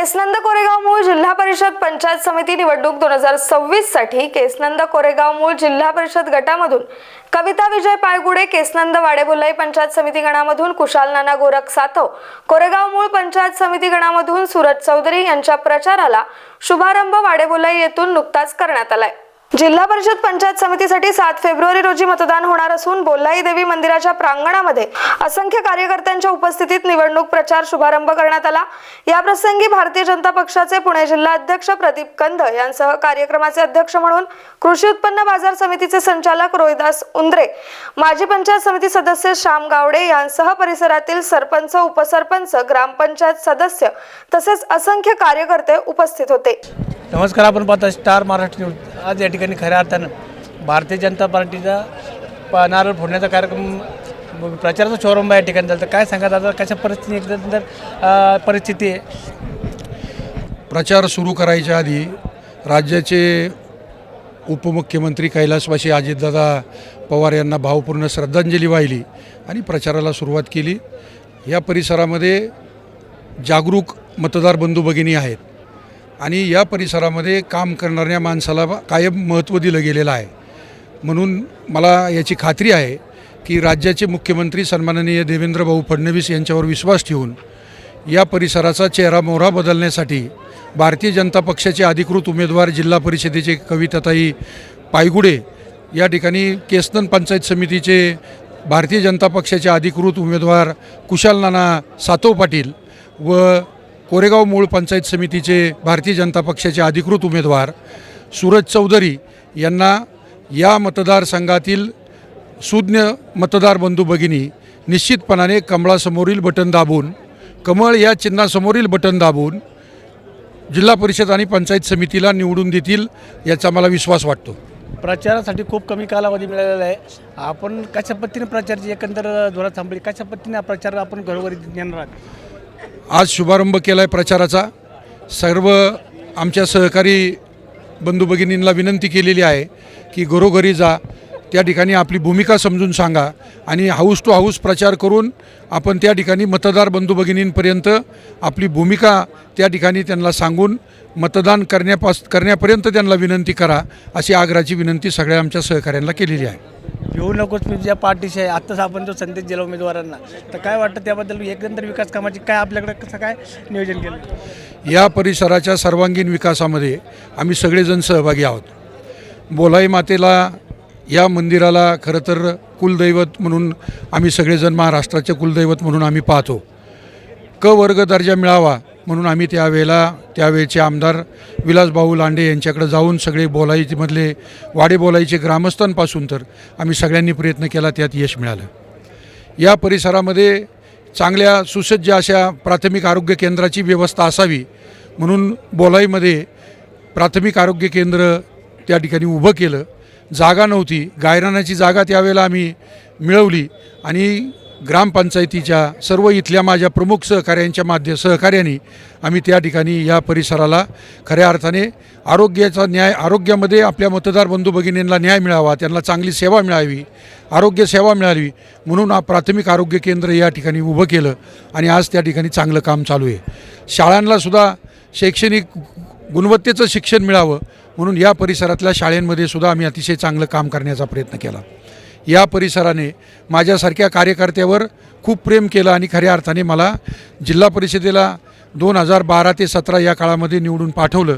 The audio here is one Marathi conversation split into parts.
केसनंद कोरेगाव मूळ जिल्हा परिषद पंचायत समिती निवडणूक दोन हजार सव्वीससाठी केसनंद कोरेगाव मूळ जिल्हा परिषद गटामधून कविता विजय पायगुडे केसनंद वाडेबुल्लाई पंचायत समिती गणामधून कुशाल नाना गोरख सातव कोरेगाव मूळ पंचायत समिती गणामधून सूरज चौधरी यांच्या प्रचाराला शुभारंभ वाडेबुल्लाई येथून नुकताच करण्यात आलाय. जिल्हा परिषद पंचायत समितीसाठी सात फेब्रुवारी रोजी मतदान होणार असून बोल्लाई देवी मंदिराच्या प्रांगणामध्ये असंख्य कार्यकर्त्यांच्या उपस्थितीत निवडणूक प्रचार शुभारंभ करण्यात आला. याप्रसंगी भारतीय जनता पक्षाचे पुणे जिल्हा अध्यक्ष प्रदीप कंद यांसह कार्यक्रमाचे अध्यक्ष म्हणून कृषी उत्पन्न बाजार समितीचे संचालक रोहिदास उंद्रे माजी पंचायत समिती सदस्य श्याम गावडे यांसह परिसरातील सरपंच उपसरपंच ग्रामपंचायत सदस्य तसेच असंख्य कार्यकर्ते उपस्थित होते. नमस्कार आपण पाहता स्टार महाराष्ट्र न्यूज. आज या ठिकाणी खऱ्या अर्थानं भारतीय जनता पार्टीचा पा नारळ फोडण्याचा कार्यक्रम प्रचाराचा शुभारंभ या ठिकाणी झाला. तर काय सांगा दादा कशा परिस्थिती एकंदर परिस्थिती आहे? प्रचार सुरू करायच्या आधी राज्याचे उपमुख्यमंत्री कैलासवासी अजितदादा पवार यांना भावपूर्ण श्रद्धांजली वाहिली आणि प्रचाराला सुरुवात केली. या परिसरामध्ये जागरूक मतदार बंधू भगिनी आहेत. आणि या परिसरामध्ये काम करणाऱ्या माणसाला कायम महत्त्व दिलं गेलेलं आहे. म्हणून मला याची खात्री आहे की राज्याचे मुख्यमंत्री सन्माननीय देवेंद्र भाऊ फडणवीस यांच्यावर विश्वास ठेवून या परिसराचा चेहरा मोहरा बदलण्यासाठी भारतीय जनता पक्षाचे अधिकृत उमेदवार जिल्हा परिषदेचे कविताताई पायगुडे या ठिकाणी केसनन पंचायत समितीचे भारतीय जनता पक्षाचे अधिकृत उमेदवार कुशाल नाना सातव पाटील व कोरेगाव मूळ पंचायत समितीचे भारतीय जनता पक्षाचे अधिकृत उमेदवार सूरज चौधरी यांना या मतदारसंघातील सुज्ञ मतदार बंधू भगिनी निश्चितपणाने कमळासमोरील बटन दाबून कमळ या चिन्हासमोरील बटन दाबून जिल्हा परिषद आणि पंचायत समितीला निवडून देतील याचा मला विश्वास वाटतो. प्रचारासाठी खूप कमी कालावधी मिळालेला आहे. आपण कशा पद्धतीने प्रचारची एकंदर जोरात थांबली? कशा पद्धतीने प्रचार आपण घरोघरी नेणार आहात? आज शुभारंभ केला आहे प्रचाराचा. सर्व आमच्या सहकारी बंधू भगिनींना विनंती केलेली आहे की घरोघरी जा. त्या ठिकाणी आपली भूमिका समजून सांगा आणि हाऊस टू हाऊस प्रचार करून आपण त्या ठिकाणी मतदार बंधू भगिनींपर्यंत आपली भूमिका त्या ठिकाणी त्यांना सांगून मतदान करण्यापास करण्यापर्यंत त्यांना विनंती करा अशी आग्रहाची विनंती सगळ्या आमच्या सहकाऱ्यांना केलेली आहे. घेऊ नकोस मी ज्या पार्टीशी आहे. आत्ताच आपण जो संदेश दिला उमेदवारांना तर काय वाटतं त्याबद्दल एकंदर विकास कामाची काय आपल्याकडे कसं काय नियोजन केलं? या परिसराच्या सर्वांगीण विकासामध्ये आम्ही सगळेजण सहभागी आहोत. बोलाई मातेला या मंदिराला खरं तर कुलदैवत म्हणून आम्ही सगळेजण महाराष्ट्राचे कुलदैवत म्हणून आम्ही पाहतो. क वर्ग दर्जा मिळावा म्हणून आम्ही त्यावेळेला त्यावेळचे आमदार विलासभाऊ लांडे यांच्याकडे जाऊन सगळे बोलाईमधले वाडे बोलाईचे ग्रामस्थांपासून तर आम्ही सगळ्यांनी प्रयत्न केला त्यात यश मिळालं. या परिसरामध्ये चांगल्या सुसज्ज अशा प्राथमिक आरोग्य केंद्राची व्यवस्था असावी म्हणून बोलाईमध्ये प्राथमिक आरोग्य केंद्र त्या ठिकाणी उभं केलं. जागा नव्हती. गायरानाची जागा त्यावेळेला आम्ही मिळवली आणि ग्रामपंचायतीच्या सर्व इथल्या माझ्या प्रमुख सहकाऱ्यांच्या माध्य सहकार्याने आम्ही त्या ठिकाणी या परिसराला खऱ्या अर्थाने आरोग्याचा न्याय आरोग्यामध्ये आपल्या मतदार बंधू भगिनींना न्याय मिळावा त्यांना चांगली सेवा मिळावी आरोग्य सेवा मिळावी म्हणून प्राथमिक आरोग्य केंद्र या ठिकाणी उभं केलं आणि आज त्या ठिकाणी चांगलं काम चालू आहे. शाळांनासुद्धा शैक्षणिक गुणवत्तेचं शिक्षण मिळावं म्हणून या परिसरातल्या शाळेंमध्ये सुद्धा आम्ही अतिशय चांगलं काम करण्याचा प्रयत्न केला. या परिसराने माझ्यासारख्या कार्यकर्त्यावर खूप प्रेम केलं आणि खऱ्या अर्थाने मला जिल्हा परिषदेला दोन हजार बारा ते सतरा या काळामध्ये निवडून पाठवलं.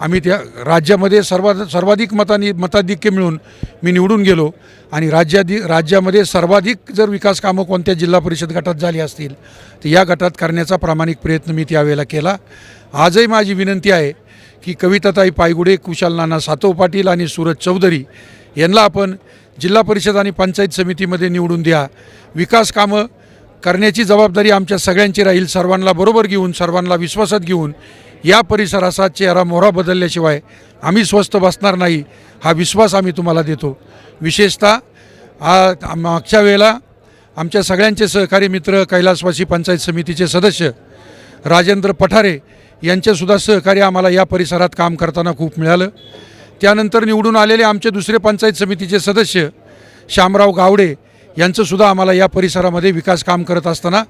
आम्ही त्या राज्यामध्ये सर्वा सर्वाधिक मतांनी मताधिक्य मिळून मी निवडून गेलो आणि राज्यादी राज्यामध्ये सर्वाधिक जर विकास कामं कोणत्या जिल्हा परिषद गटात झाली असतील तर या गटात करण्याचा प्रामाणिक प्रयत्न मी त्यावेळेला केला. आजही माझी विनंती आहे की कविताताई पायगुडे कुशाल नाना सातव पाटील आणि सूरज चौधरी यांना आपण जिल्हा परिषद आणि पंचायत समितीमध्ये निवडून द्या. विकास कामं करण्याची जबाबदारी आमच्या सगळ्यांची राहील. सर्वांना बरोबर घेऊन सर्वांना विश्वासात घेऊन या परिसराचा चेहरा मोहरा बदलल्याशिवाय आम्ही स्वस्थ बसणार नाही हा विश्वास आम्ही तुम्हाला देतो. विशेषतः मागच्या वेळेला आमच्या सगळ्यांचे सहकारी मित्र कैलासवासी पंचायत समितीचे सदस्य राजेंद्र पठारे यांचेसुद्धा सहकार्य आम्हाला या परिसरात काम करताना खूप मिळालं. त्यानंतर निवडून आलेले आमचे दुसरे पंचायत समितीचे सदस्य श्यामराव गावडे यांचंसुद्धा आम्हाला या परिसरामध्ये विकास काम करत असताना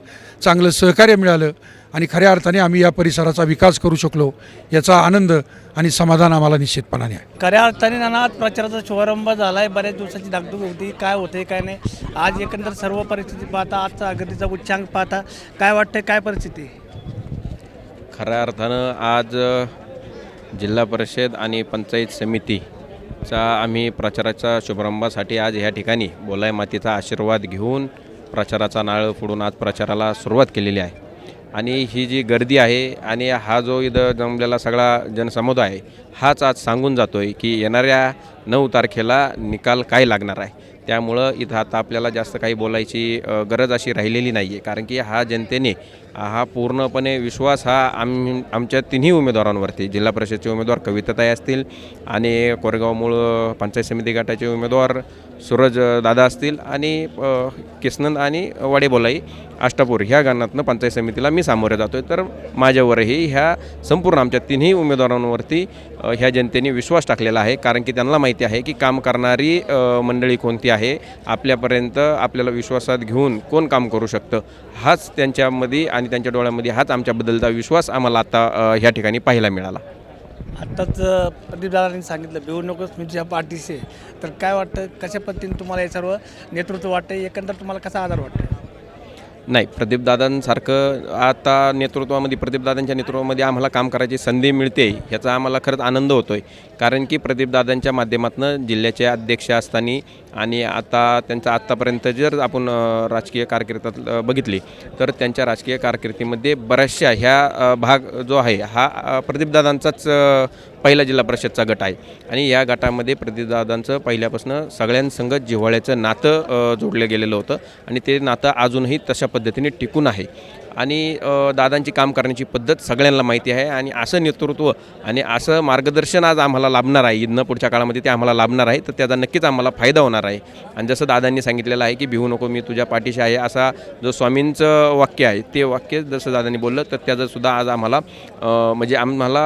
चांगलं सहकार्य मिळालं आणि खऱ्या अर्थाने आम्ही या परिसराचा विकास करू शकलो याचा आनंद आणि समाधान आम्हाला निश्चितपणाने आहे. खऱ्या अर्थाने नाना प्रचाराचा शुभारंभ झाला आहे बऱ्याच दिवसाची दागदूक होती. काय होते काय नाही. आज एकंदर सर्व परिस्थिती पाहता आजचा आघाडीचा उच्चांक पाहता काय वाटतं काय परिस्थिती? खऱ्या अर्थानं आज जिल्हा परिषद आणि पंचायत समितीचा आम्ही प्रचाराच्या शुभारंभासाठी आज ह्या ठिकाणी बोलाय मातीचा आशीर्वाद घेऊन प्रचाराचा नाळ फोडून आज प्रचाराला सुरुवात केलेली आहे. आणि ही जी गर्दी आहे आणि हा जो इथं जमलेला सगळा जनसमुदाय आहे हाच आज सांगून जातो आहे की येणाऱ्या नऊ तारखेला निकाल काय लागणार आहे. त्यामुळं इथं आता आपल्याला जास्त काही बोलायची गरज अशी राहिलेली नाही आहे कारण की हा जनतेने हा पूर्णपणे विश्वास हा आम आमच्या तिन्ही उमेदवारांवरती. जिल्हा परिषदचे उमेदवार कविताताई असतील आणि कोरेगाव मूळ पंचायत समिती गटाचे उमेदवार सूरज दादा असतील आणि किसनंद आणि वाडेबोलाई अष्टापूर ह्या गाणातनं पंचायत समितीला मी सामोरे जातो आहे तर माझ्यावरही ह्या संपूर्ण आमच्या तिन्ही उमेदवारांवरती ह्या जनतेने विश्वास टाकलेला आहे. कारण की त्यांना माहिती आहे की काम करणारी मंडळी कोणती आहे आपल्यापर्यंत आपल्याला विश्वासात घेऊन कोण काम करू शकतं हाच त्यांच्यामध्ये आणि आणि त्यांच्या डोळ्यामध्ये हाच आमच्याबद्दलचा विश्वास आम्हाला आता ह्या ठिकाणी पाहायला मिळाला. आत्ताच अ, प्रदीप दादांनी सांगितलं भिवू नकोस मी तुझ्या पाठीशी तर काय वाटतं कशा पद्धतीने तुम्हाला हे सर्व नेतृत्व वाटतं एकंदर तुम्हाला कसा आधार वाटतो नाही प्रदीपदादांसारखं आता नेतृत्वामध्ये प्रदीपदादांच्या नेतृत्वामध्ये आम्हाला काम करायची संधी मिळते ह्याचा आम्हाला खरंच आनंद होतो आहे कारण की प्रदीपदादांच्या माध्यमातून जिल्ह्याचे अध्यक्ष असताना आणि आता त्यांचा आत्तापर्यंत जर आपण राजकीय कारकिर्दीत बघितली तर त्यांच्या राजकीय कारकिर्दीमध्ये बऱ्याचशा ह्या भाग जो आहे हा प्रदीपदादांचाच पहिला जिल्हा परिषदचा गट आहे. आणि या गटामध्ये प्रतिदादांचं पहिल्यापासून सगळ्यांसंगत जिव्हाळ्याचं नातं जोडलं गेलेलं होतं. आणि ते नातं अजूनही तशा पद्धतीने टिकून आहे. आणि दादांची काम करण्याची पद्धत सगळ्यांना माहिती आहे आणि असं नेतृत्व आणि असं मार्गदर्शन आज आम्हाला लाभणार आहे. इथनं पुढच्या काळामध्ये ते आम्हाला लाभणार आहे. तर त्याचा नक्कीच आम्हाला फायदा होणार आहे. आणि जसं दादांनी सांगितलेलं आहे की भिवू नको मी तुझ्या पाठीशी आहे. असा जो स्वामींचं वाक्य आहे ते वाक्य जसं दादांनी बोललं तर त्याचंसुद्धा आज आम्हाला म्हणजे आम्हाला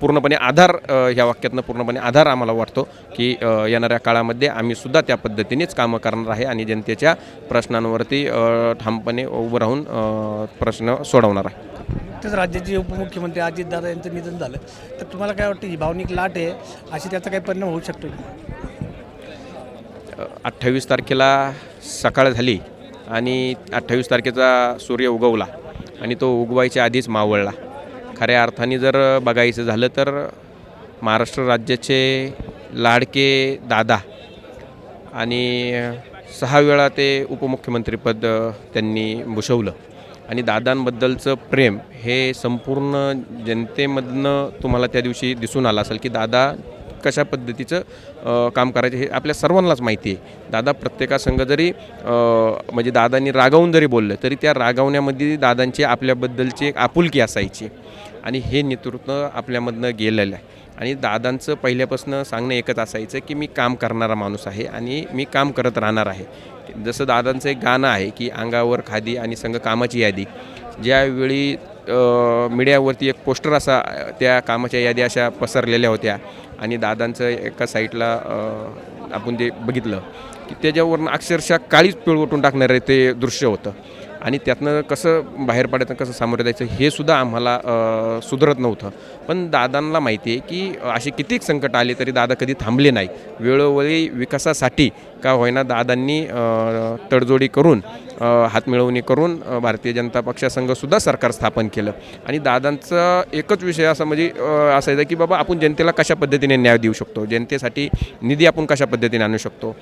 पूर्णपणे आधार ह्या वाक्यातनं पूर्णपणे आधार आम्हाला वाटतो की येणाऱ्या काळामध्ये आम्ही सुद्धा त्या पद्धतीनेच कामं करणार आहे आणि जनतेच्या प्रश्नांवरती ठामपणे उभं राहून प्रश्न सोडवणार आहे. नुकतेच राज्याचे उपमुख्यमंत्री अजितदादा यांचं निधन झालं. तर तुम्हाला काय वाटतं ही भावनिक लाट आहे अशी त्याचा काही परिणाम होऊ शकतो? अठ्ठावीस तारखेला सकाळ झाली आणि अठ्ठावीस तारखेचा सूर्य उगवला आणि तो उगवायच्या आधीच मावळला. खऱ्या अर्थाने जर बघायचं झालं तर महाराष्ट्र राज्याचे लाडके दादा आणि सहा वेळा ते उपमुख्यमंत्रीपद त्यांनी भूषवलं. आणि दादांबद्दलचं प्रेम हे संपूर्ण जनतेमधनं तुम्हाला त्या दिवशी दिसून आलं असेल की दादा कशा पद्धतीचं काम करायचं हे आपल्या सर्वांनाच माहिती आहे. दादा प्रत्येकासंग जरी म्हणजे दादांनी रागावून जरी बोललं तरी त्या रागावण्यामध्ये दादांची आपल्याबद्दलची एक आपुलकी असायची. आणि हे नेतृत्व आपल्यामधनं गेलेलं आहे. आणि दादांचं पहिल्यापासून सांगणं एकच असायचं की मी काम करणारा माणूस आहे आणि मी काम करत राहणार आहे. जसं दादांचं एक गाणं आहे की अंगावर खादी आणि संघ कामाची यादी. ज्यावेळी मीडियावरती एक पोस्टर असा त्या कामाच्या यादी अशा पसरलेल्या होत्या आणि दादांचं एका साईडला आपण ते बघितलं की त्याच्यावरून अक्षरशः काळीच पिळवटून टाकणारे ते दृश्य होतं. आणि त्यातनं कसं बाहेर पडायचं कसं सामोरं जायचं हे सुद्धा आम्हाला सुधरत नव्हतं. पण दादांना माहिती आहे की असे कितीक संकट आले तरी दादा कधी थांबले नाही. वेळोवेळी विकासासाठी का होईना दादांनी तडजोडी करून हातमिळवणी करून भारतीय जनता पक्षासंघसुद्धा सरकार स्थापन केलं. आणि दादांचा एकच विषय असा म्हणजे असायचा की बाबा आपण जनतेला कशा पद्धतीने न्याय देऊ शकतो? जनतेसाठी निधी आपण कशा पद्धतीने आणू शकतो?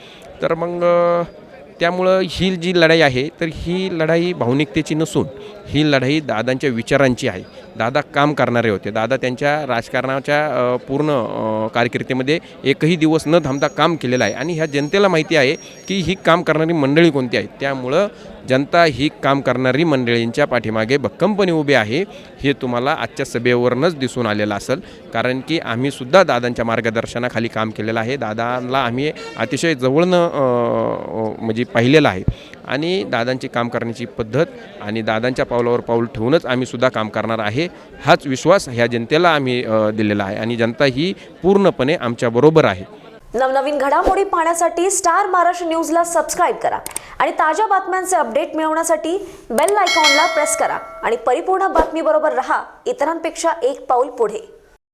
तर मग त्यामुळं ही जी लढाई आहे तर ही लढाई भावनिकतेची नसून ही लढाई दादांच्या विचारांची आहे. दादा काम करणारे होते. दादा त्यांच्या राजकारणाच्या पूर्ण कारकिर्दीमध्ये एकही दिवस न थांबता काम केलेलं आहे. आणि ह्या जनतेला माहिती आहे की ही काम करणारी मंडळी कोणती आहेत? त्यामुळं जनता ही काम करणारी मंडळींच्या पाठीमागे भक्कमपणे उभे आहे हे तुम्हाला आजच्या सभेवरूनच दिसून आलेलं असेल. कारण की आम्हीसुद्धा दादांच्या मार्गदर्शनाखाली काम केलेलं आहे. दादांना आम्ही अतिशय जवळनं म्हणजे पाहिलेलं आहे. आणि दादांची काम करण्याची पद्धत आणि दादांच्या पावलावर पाऊल ठेवूनच आम्ही सुद्धा काम करणार आहे. हाच विश्वास ह्या जनतेला आम्ही दिलेला आहे आणि जनता ही पूर्णपणे आमच्याबरोबर आहे. नवनवीन घडामोडी पाहण्यासाठी स्टार महाराष्ट्र न्यूजला सबस्क्राईब करा आणि ताज्या बातम्यांचे अपडेट मिळवण्यासाठी बेल आयकॉनला प्रेस करा आणि परिपूर्ण बातमीबरोबर रहा. इतरांपेक्षा एक पाऊल पुढे.